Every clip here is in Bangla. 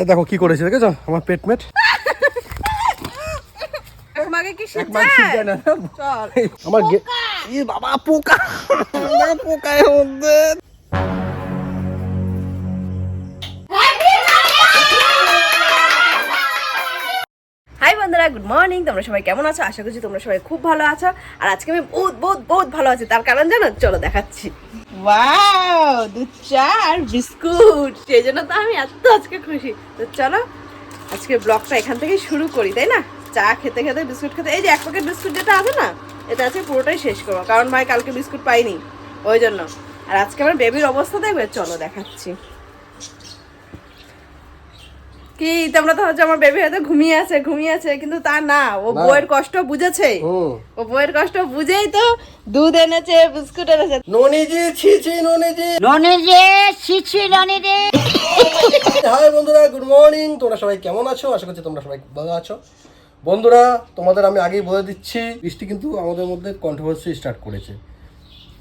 এই দেখো কি করেছে দেখেছ? আমার না। চল। আমার বাবা পোকা। দেখো পোকা এর মধ্যে হাই বন্ধুরা গুড মর্নিং তোমরা সবাই কেমন আছো? আশা করছি তোমরা সবাই খুব ভালো আছো। আর আজকে আমি বহুত বহুত বহুত ভালো আছি। তার কারণ জানো? চলো দেখাচ্ছি। ওয়াও দুধ চা আর বিস্কুট। সেই জন্য তো আমি এত আজকে খুশি। তো চলো, আজকে ব্লগটা এখান থেকেই শুরু করি, তাই না? চা খেতে খেতে, বিস্কুট খেতে, এই যে এক প্যাকেট বিস্কুট যেটা আছে না, এটা আজকে পুরোটাই শেষ করব, কারণ মায় কালকে বিস্কুট পাইনি, ওই জন্য। আর আজকে আমার বেবির অবস্থা দেখবে? চলো দেখাচ্ছি। কি তোমরা তো হচ্ছে আমার বেবি হয়তো ঘুমিয়ে আছে ঘুমিয়ে আছে কিন্তু তা না ও না। বইয়ের কষ্ট বুঝেছে। হুম ও বইয়ের কষ্ট বুঝেই তো দুধ এনেছে বিস্কুট এনেছে। ননিজি ছি ছি ননিজি। রে ছিছি রে হাই বন্ধুরা গুড মর্নিং তোমরা সবাই কেমন আছো? আশা করছি তোমরা সবাই ভালো আছো। বন্ধুরা তোমাদের আমি আগেই বলে দিচ্ছি বৃষ্টি কিন্তু আমাদের মধ্যে কন্ট্রোভার্সি স্টার্ট করেছে।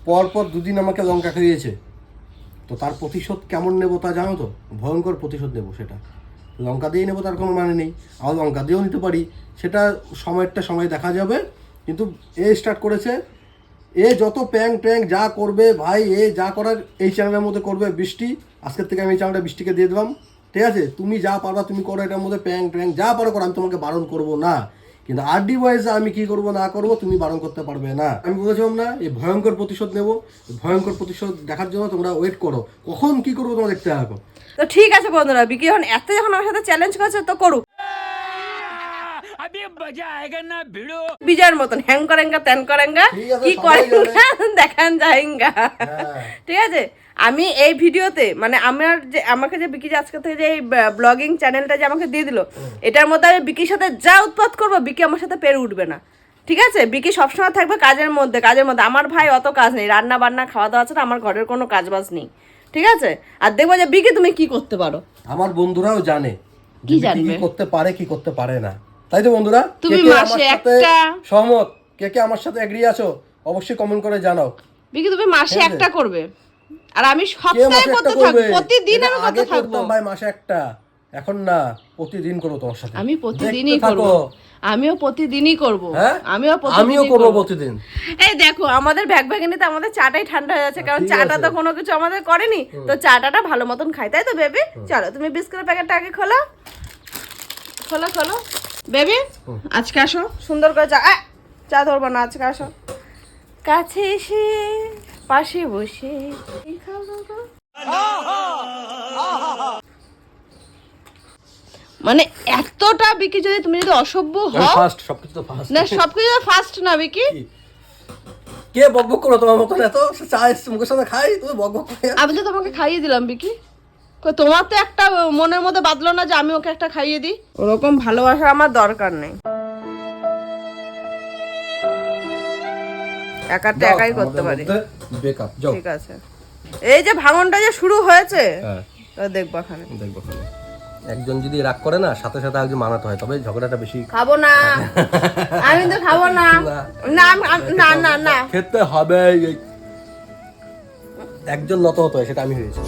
পরপর দুদিন আমাকে লঙ্কা খাইয়েছে তো তার প্রতিশোধ কেমন নেব তা জানো তো? ভয়ঙ্কর প্রতিশোধ নেব সেটা। লঙ্কা দিয়ে নেব, তার কোনো মানে নেই। আবার লঙ্কা দিয়েও নিতে পারি। সেটা সময়টা সময় দেখা যাবে। কিন্তু এ স্টার্ট করেছে। এ যত প্যাং ট্যাং যা করবে, ভাই, এ যা করার, এই চ্যানেলের মধ্যে করবে বৃষ্টি। আজকের থেকে আমি এই চ্যানেলটা বৃষ্টিকে দিয়ে দিলাম। ঠিক আছে? তুমি যা পারবা, তুমি করো, এটার মধ্যে প্যাং ট্যাং যা পারো করো, আমি তোমাকে বারণ করব না। কিন্তু আরডি ওয়াইজে আমি কি করব, না করব, তুমি বারণ করতে পারবে না। আমি বলেছিলাম না, এই ভয়ঙ্কর প্রতিশোধ নেব। ভয়ঙ্কর প্রতিশোধ দেখার জন্য তোমরা ওয়েট করো। কখন কি করব তোমরা দেখতে থাকো। তো ঠিক আছে বন্ধুরা বিকি যখন এত যখন আমার সাথে চ্যালেঞ্জ করছে তো করুক। বিজয়ের মতন হ্যাং করেঙ্গা ত্যান করেঙ্গা কি করেঙ্গা দেখান যায়ঙ্গা হ্যাঁ। ঠিক আছে? আমি এই ভিডিওতে মানে আমার যে আমাকে যে বিকি আজকে থেকে যে এই ব্লগিং চ্যানেলটা যে আমাকে দিয়ে দিল এটার মধ্যে আমি বিকির সাথে যা উৎপাত করব বিকি আমার সাথে পেরে উঠবে না। ঠিক আছে? বিকি সবসময় থাকবে কাজের মধ্যে কাজের মধ্যে। আমার ভাই অত কাজ নেই রান্না বান্না খাওয়া দাওয়া ছাড়া আমার ঘরের কোনো কাজ বাজ নেই। ঠিক আছে? আর দেখব যে বিকে তুমি কি করতে পারো? আমার বন্ধুরাও জানে কি জানবে? কি করতে পারে কি করতে পারে না। তাই তো বন্ধুরা? তুমি মাসে একটা- সহমত? কে কে আমার সাথে এগ্রি আছো? অবশ্যই কমেন্ট করে জানাও। বিকি তুমি মাসে একটা করবে। আর আমি সপ্তাহে কত করতে থাকব প্রতিদিন আমি করতে থাকব। থাকব ভাই মাসে একটা। এখন না প্রতিদিন করব তোমার সাথে। আমি প্রতিদিনই করব। আমিও প্রতিদিনই করব। হ্যাঁ? আমিও প্রতিদিনই আমিও করব। প্রতিদিন। এই দেখো আমাদের ব্যাগ ব্যাগিনিতে আমাদের চাটাই ঠান্ডা হয়ে যাচ্ছে কারণ চাটা তো কোনো কিছু আমাদের করেনি। তো চাটাটা ভালো মতন খাই তাই তো বেবি? চলো তুমি বিস্কুটের প্যাকেটটা আগে খোলো। খোলো খোলো। বেবি আজকে আসো। সুন্দর করে চা চা ধরবো না আজকে আসো। কাছে এসে পাশে বসে। এই খাব গো। মানে এতটা বিকি যদি তুমি যদি অসভ্য হও ফার্স্ট সবকিছু তো ফার্স্ট না সবকিছু ফার্স্ট না বিকি। কে? বক বক করো তোমার মতন এত? চা মুখের সাথে খাই তুমি বক বক আমি তো তোমাকে খাইয়ে দিলাম বিকি। তোমার তো একটা মনের মধ্যে বাঁধলো না যে আমি ওকে একটা খাইয়ে দিই? ওরকম ভালোবাসা আমার দরকার নেই। একারটা একাই করতে পারি। বেকআপ যাও। ঠিক আছে। এই যে ভাঙনটা যে শুরু হয়েছে হ্যাঁ। তা দেখব এখানে দেখব খালি। একজন যদি রাগ করে না সাথে সাথে একজন মানাতে হয় তবে ঝগড়াটা বেশি খাব না। আমি তো খাব না। না না না না। খেতে হবে একজন নত হতো সেটা আমি হয়েছি।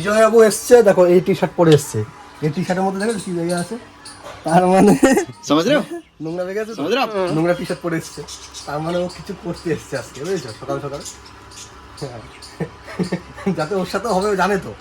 বিজয়বাবু এসছে দেখো এই টি শার্ট পরে এসছে। এই টি শার্টের মধ্যে দেখো কি জায়গা আছে? তার মানে সমাজ নোংরা হয়ে গেছে সমাজ নোংরা টি শার্ট পরে এসছে। তার মানে ও কিছু করতে এসছে আজকে বুঝেছ? সকাল সকাল। হ্যাঁ। যাতে ওর সাথে হবে জানে তো।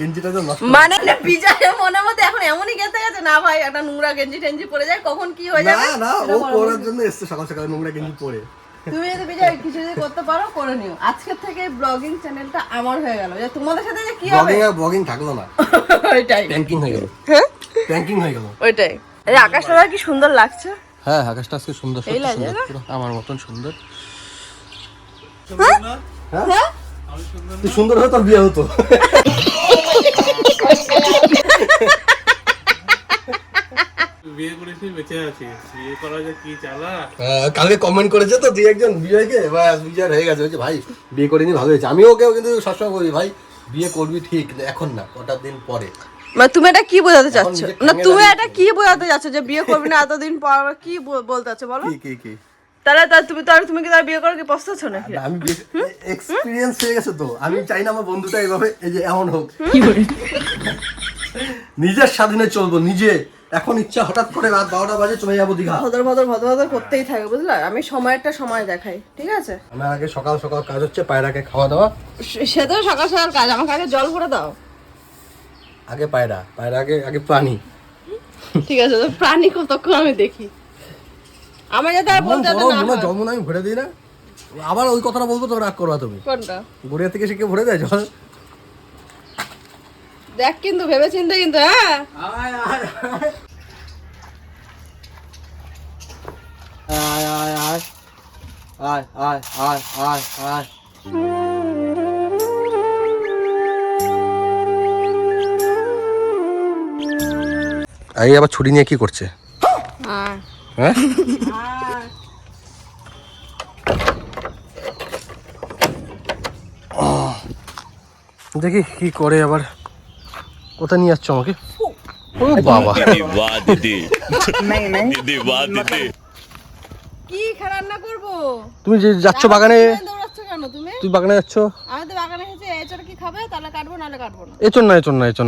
গেঞ্জিটা তো মানে বিজয় মনে মধ্যে এখন এমনই গেতে গেছে না ভাই একটা নোংরা গেঞ্জি টেঞ্জি পরে যায় কখন কি হয়ে যাবে? না না ও পরার জন্য এসছে সকাল সকাল নোংরা গেঞ্জি পরে। তুমি যদি বিজয় কিছু যদি করতে পারো করে নিও। আজকে থেকে ব্লগিং চ্যানেলটা আমার হয়ে গেল। যে তোমাদের সাথে যে কি হবে? ব্লগিং আর ব্লগিং থাকল না। ওইটাই। প্যাঙ্কিং হয়ে গেল। হ্যাঁ? প্যাঙ্কিং হয়ে গেল। ওইটাই। এই আকাশটা কি সুন্দর লাগছে? হ্যাঁ আকাশটা আজকে সুন্দর সুন্দর আমার মতন সুন্দর। হ্যাঁ? তুই সুন্দর হলে তোর বিয়ে হতো। বিয়ে করেছি বেঁচে আছিস। বিয়ে করা যে কি চালা? কালকে কমেন্ট করেছে তো দুই একজন বিজয়কে ব্যাস বিজয় হয়ে গেছে। বলছে ভাই বিয়ে করিনি ভালো হয়েছে। আমিও ওকেও কিন্তু সবসময় বলি ভাই বিয়ে করবি ঠিক এখন না কটা দিন পরে। মানে তুমি এটা কি বোঝাতে চাচ্ছ? না তুমি এটা কি বোঝাতে চাচ্ছ যে বিয়ে করবি না এতদিন পর? কি বলতে চাচ্ছ বলো? কি কি কি? তাহলে তাহলে তুমি তাহলে তুমি কি তার বিয়ে করো কি পস্তাচ্ছ নাকি? না, আমি এক্সপিরিয়েন্স হয়ে গেছে তো। আমি চাই না আমার বন্ধুটা এইভাবে এই যে এমন হোক। নিজের স্বাধীনে চলবো নিজে। এখন ইচ্ছা হঠাৎ করে রাত বারোটা বাজে চলে যাব দীঘা। ভদর ভদর ভদর ভদর করতেই থাকে বুঝলে? আমি সময়টা সময় দেখাই ঠিক আছে? আমার আগে সকাল সকাল কাজ হচ্ছে পায়রাকে খাওয়া দাওয়া। সে- তো সকাল সকাল কাজ আমাকে আগে জল ভরে দাও। আগে পায়রা পায়রা আগে আগে প্রাণী। ঠিক আছে তো প্রাণী কতক্ষণ আমি দেখি? আমার যাতে আর বলতে না মনে। জন্ম আমি ভরে দিই না? আবার ওই কথাটা বলব তো রাগ করবা তুমি। কোনটা? গড়িয়া থেকে সে কেউ ভরে দেয় জল? দেখ কিন্তু ভেবে চিন্তে কিন্তু হ্যাঁ? আয় আয় আয়। আয় আয় আয় আয় আয়। এই আবার ছুরি নিয়ে কি করছে? হ্যাঁ হ্যাঁ? দেখি কি করে আবার কোথায় নিয়ে যাচ্ছ আমাকে? ও বাবা। কি রান্না করব? তুমি যে যাচ্ছ বাগানে তুমি? বাগানে যাচ্ছ? আমাদের বাগানে এসে এচড় কি খাবে? কাটবো কাটবো না। না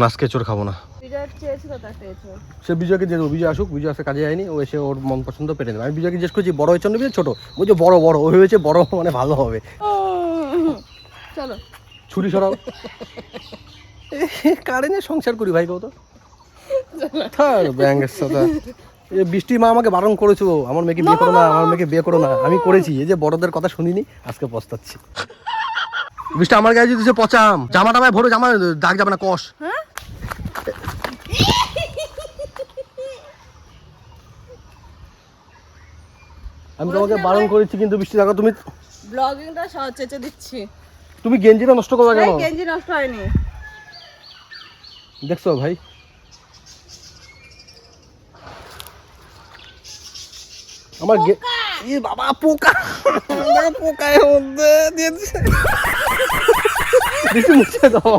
না আজকে এচড় খাব না। সে আসুক বিজয় কাজে যায়নি ও এসে ওর মন পছন্দ পেরে আমি করছি বলছে বড় বড়। ও হয়েছে বড় মানে ভালো হবে। ছুরি সরাও। কারেন্টে সংসার করি ভাই কত থার ব্যাঙ্গের সাথে এই বৃষ্টি মা আমাকে বারণ করেছ আমার মেয়েকে বিয়ে করো না আমার মেয়েকে বিয়ে করো না। আমি করেছি এই যে বড়দের কথা শুনিনি আজকে পস্তাচ্ছি। বৃষ্টি আমার গায়ে যদি পচাম জামা টামায় ভরে জামা দাগ যাবে না কষ। আমি তোমাকে বারণ করেছি কিন্তু বৃষ্টি দেখো তুমি ব্লগিংটা সহজ চেঁচে দিচ্ছি। তুমি গেঞ্জিটা নষ্ট করো কেন? গেঞ্জি নষ্ট হয়নি। দেখছ ভাই? আমার ই বাবা পোকা! দেখো পোকা মধ্যে দিয়েছে। বেশি মুছে দাও।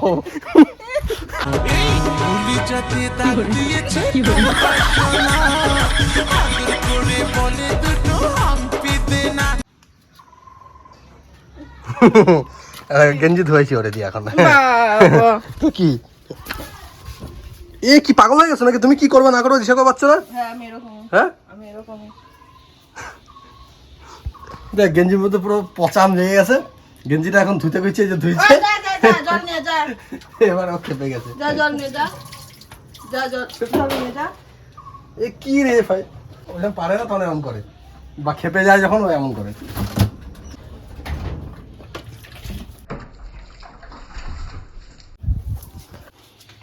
গেঞ্জি ধুয়েছি ওরে দিয়ে এখন। তো কি? এ কি পাগল হয়ে গেছো নাকি? তুমি কি করবে না করো দিশা পাচ্ছ না হ্যাঁ আমি এরকম হ্যাঁ? আমি এরকম দেখ গেঞ্জির মধ্যে পুরো পচাম লেগে গেছে। গেঞ্জিটা এখন ধুতে গেছে যে ধুইছে। এবার ও খেপে গেছে। যা জল নিয়ে যা। যা জল জল নিয়ে যা। এ কি রে ভাই? ও যখন পারে না তখন এমন করে। বা খেপে যায় যখন ও এমন করে।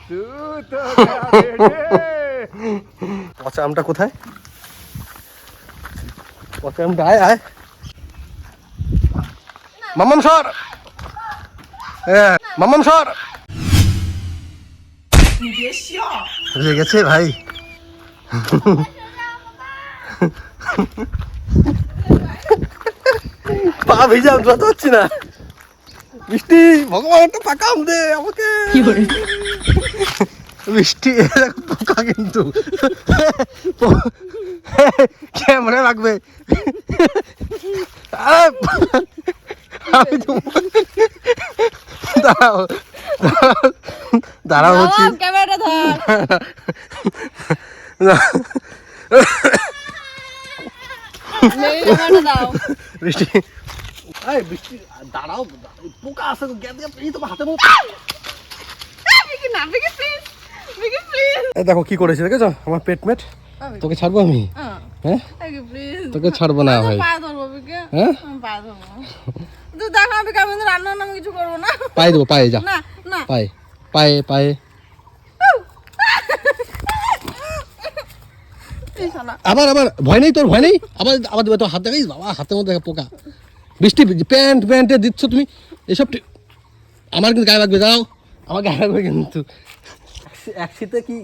পচা আমটা কোথায়? পচা আমটা আয়। আয় মামাম সর মামাম সর। লেগেছে ভাই। পা ভিজা উঠতে হচ্ছে না। বৃষ্টি ভগবান একটা পাকা আম দে আমাকে। এরকম পোকা কিন্তু। ক্যামেরা রাখবে? আমি তো দাঁড়াও দাঁড়াও, ক্যামেরাটা ধর। বৃষ্টি বৃষ্টি দাঁড়াও। দেখো কি করেছে দেখেছ? আমার পেট মেট। তোকে ছাড়বো আমি? হ্যাঁ? তোকে ছাড়বো না ভাই। হ্যাঁ? পায়ে দেবো পায়ে যা। পায়ে পায়ে পায়ে। আবার আবার ভয় নেই তোর ভয় নেই? আবার আবার তোর হাত বাবা হাতের মধ্যে পোকা। বৃষ্টি প্যান্ট প্যান্টে দিচ্ছ তুমি? এসব আমার কিন্তু গায়ে লাগবে যাও আমার গায়ে লাগবে কিন্তু। কি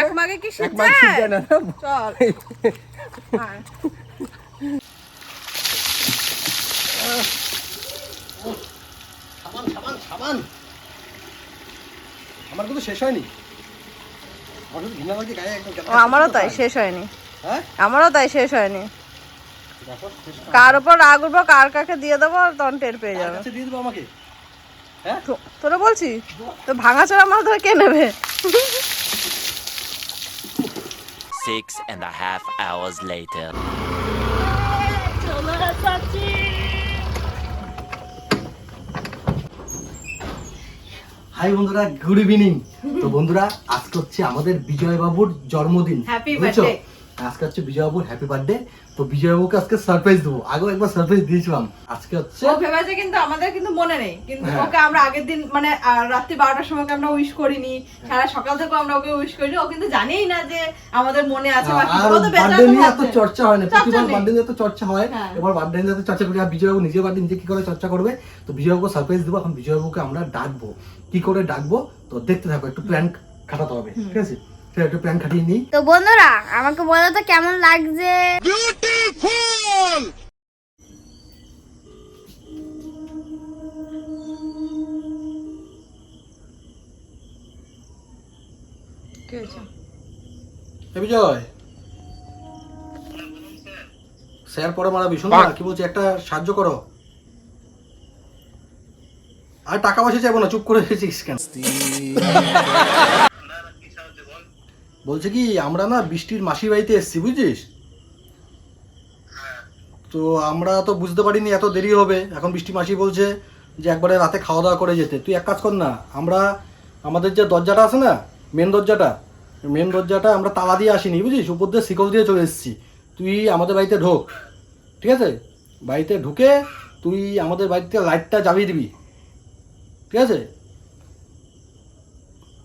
এক মাগে কি না শেষ হয়নি। আমারও তাই শেষ হয়নি। আমারও তাই শেষ হয়নি। কার উপর রাগ উঠবো কার কাকে দিয়ে দেবো তখন টের পেয়ে যাবে। কাছে দিয়ে দেবো আমাকে? হ্যাঁ? তো- তোরা বলছি তো ভাঙাচোরা মাছ ধরে কে নেবে? Six and a half hours later. Hi বন্ধুরা গুড ইভিনিং তো বন্ধুরা আজকে হচ্ছে আমাদের বিজয় বাবুর জন্মদিন Happy বুঝছ? আজকে হচ্ছে বিজয় বাবুর হ্যাপি বার্থডে তো বিজয় বাবুকে আজকে সারপ্রাইজ দেবো। আগেও একবার সারপ্রাইজ দিয়েছিলাম। আজকে হচ্ছে ও ভেবেছে কিন্তু আমাদের কিন্তু মনে নেই। কিন্তু হ্যাঁ। ওকে আমরা আগের দিন মানে রাত্রি বারোটার সময় আমরা উইশ করিনি। সারা সকাল থেকে আমরা ওকে উইশ করিনি। ও কিন্তু জানেই না যে আমাদের মনে আছে বার্থডে নিয়ে এত চর্চা হয় না। প্রতিবার বার্থডে নিয়ে তো চর্চা হয়। হ্যাঁ। এবার বার্থডে নিয়ে তো চর্চা করি আর বিজয় বাবু নিজের বার্থডে নিজে কি করে চর্চা করবে? তো বিজয় বাবুকে সারপ্রাইজ দেবো। এখন বিজয় বাবুকে আমরা ডাকবো। কি করে ডাকবো? তো দেখতে থাকো একটু প্ল্যান খাটাতে হবে। ঠিক আছে? একটু প্ল্যান খাটিয়ে নিই। তো বন্ধুরা আমাকে বলো তো কেমন লাগছে? বিজয় স্যার পরে মারাবি ভীষণ কি বলছি? একটা সাহায্য করো। আর টাকা পয়সা চাইব না চুপ করে রেখেছিস কেন? বলছে কি, আমরা না বৃষ্টির মাসির বাড়িতে এসেছি, বুঝছিস? তো আমরা তো বুঝতে পারিনি এত দেরি হবে। এখন বৃষ্টি মাসি বলছে যে একবারে রাতে খাওয়া দাওয়া করে যেতে। তুই এক কাজ কর না, আমরা আমাদের যে দরজাটা আছে না মেন দরজাটা মেন দরজাটা আমরা তালা দিয়ে আসিনি বুঝিস উপর দিয়ে শিকল দিয়ে চলে এসেছি। তুই আমাদের বাড়িতে ঢোক, ঠিক আছে? বাড়িতে ঢুকে তুই আমাদের বাড়িতে লাইটটা জ্বালিয়ে দিবি, ঠিক আছে?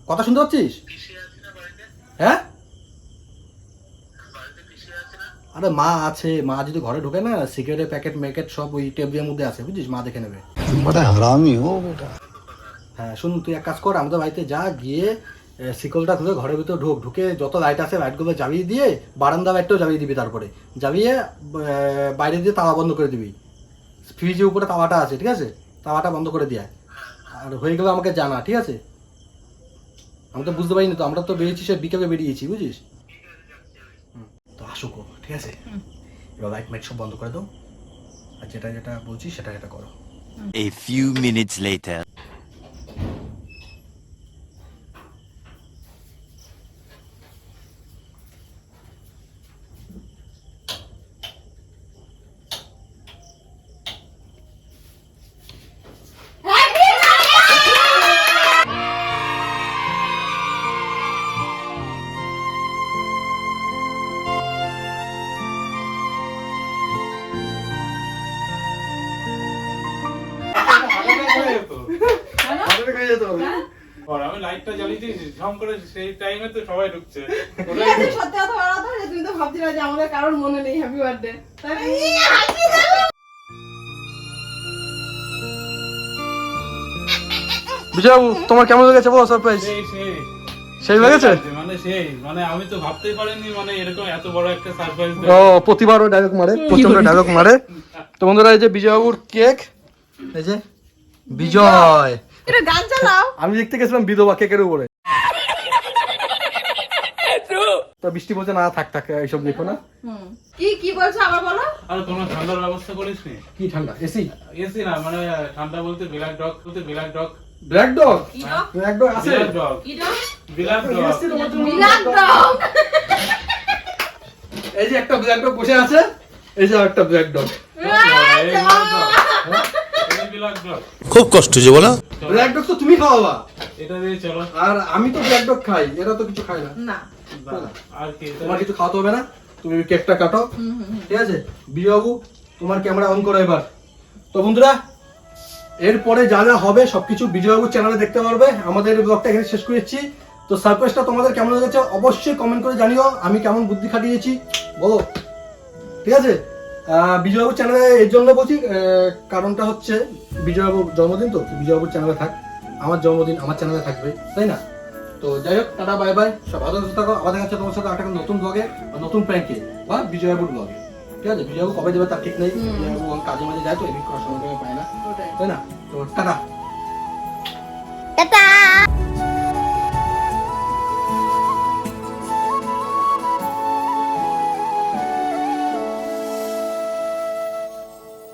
কথা শুনতে পাচ্ছিস? হ্যাঁ? আরে মা আছে মা যদি ঘরে ঢোকে না সিগারেটের প্যাকেট ম্যাকেট সব ওই টেবিলের মধ্যে আছে বুঝিস? মা দেখে নেবে। হ্যাঁ শুন তুই এক কাজ কর আমাদের বাড়িতে যা গিয়ে শিকলটা খুলে ঘরের ভিতরে ঢুক ঢুকে যত লাইট আছে লাইটগুলো জ্বালিয়ে দিয়ে বারান্দা লাইটটাও জ্বালিয়ে দিবি তারপরে। জ্বালিয়ে বাইরে দিয়ে তালা বন্ধ করে দিবি। ফ্রিজের উপরে তাওয়াটা আছে ঠিক আছে? তাওয়াটা বন্ধ করে দিয়ে আর হয়ে গেলে আমাকে জানা ঠিক আছে? আমি তো বুঝতে পারিনি তো আমরা তো বেরিয়েছি সে বিকেলে বেরিয়েছি বুঝিস? হুম, তো আসুক ঠিক আছে? এবার লাইট মাইট সব বন্ধ করে দাও। আর যেটা যেটা বলছি সেটা সেটা করো। A few minutes later. আর আমি লাইটটা জ্বালিয়ে দিয়েছি ঝম করে সেই টাইমে তো সবাই ঢুকছে। সত্যি কথা বলো তো, তুমি তো ভাবছিলে যে আমাদের কারোর মনে নেই হ্যাপি বার্থডে বিজয়বাবু তোমার কেমন লেগেছে বলো সারপ্রাইজ সেই সেই। সেই লেগেছে? মানে সেই মানে আমি তো ভাবতেই পারিনি মানে এরকম এত বড় একটা সারপ্রাইজ ও প্রতিবারও ডায়লগ মারে প্রচণ্ড ডায়লগ মারে। তো বন্ধুরা এই যে বিজয়বাবুর কেক এই যে বিজয়। একটু গান চালাও। আমি দেখতে গেছিলাম বিধবা কেকের উপরে। তো বৃষ্টি বলছে না থাক থাক এইসব দেখো না। কি কি বলছো আবার বলো? আর কোনো ঠান্ডার ব্যবস্থা করিস নি? কি ঠান্ডা? এসি এসি না মানে ঠান্ডা বলতে ব্ল্যাক ডগ বলতে black dog black dog black dog আছে। ব্ল্যাক ডগ কি ডগ ব্ল্যাক ডগ তোমার বিলাক ডগ এই যে একটা ব্ল্যাক ডগ বসে আছে এই যে একটা ব্ল্যাক ডগ খুব কষ্ট হয়েছে বলো। ব্ল্যাক ডগ তো তুমি এটা দিয়ে চলো। আর আমি তো ব্ল্যাক ডগ খাই এরা তো কিছু খায় না। না। আর কি তোমার কিছু খাওয়াতে হবে না তুমি কেকটা কাটো। ঠিক আছে? তোমার ক্যামেরা অন করো এবার। তো বন্ধুরা এরপরে যা যা হবে সবকিছু বিজয়বাবুর চ্যানেলে দেখতে পারবে। আমাদের ব্লগটা এখানে শেষ করেছি। তো সারপ্রাইজটা তোমাদের কেমন লেগেছে অবশ্যই কমেন্ট করে জানিও। আমি কেমন বুদ্ধি খাটিয়েছি বলো। ঠিক আছে? আহ, বিজয়বাবুর চ্যানেলে এর জন্য বলছি কারণটা হচ্ছে বিজয়বাবুর জন্মদিন তো বিজয়বাবুর চ্যানেলে থাক আমার জন্মদিন আমার চ্যানেলে থাকবে তাই না? তো যাই হোক টাটা বাই বাই সব ভালো সুস্থ থাকো। আমাদের কাছে তোমার সাথে একটা নতুন ব্লগে নতুন প্র্যাঙ্কে বা বিজয়বাবুর ব্লগে ঠিক আছে? বিজয়বাবু কবে দেবে তার ঠিক নেই। বিজয়বাবু কাজে মাঝে যায় তো এদিক করার সময় পায় না তাই না? তো টাটা। টাটা!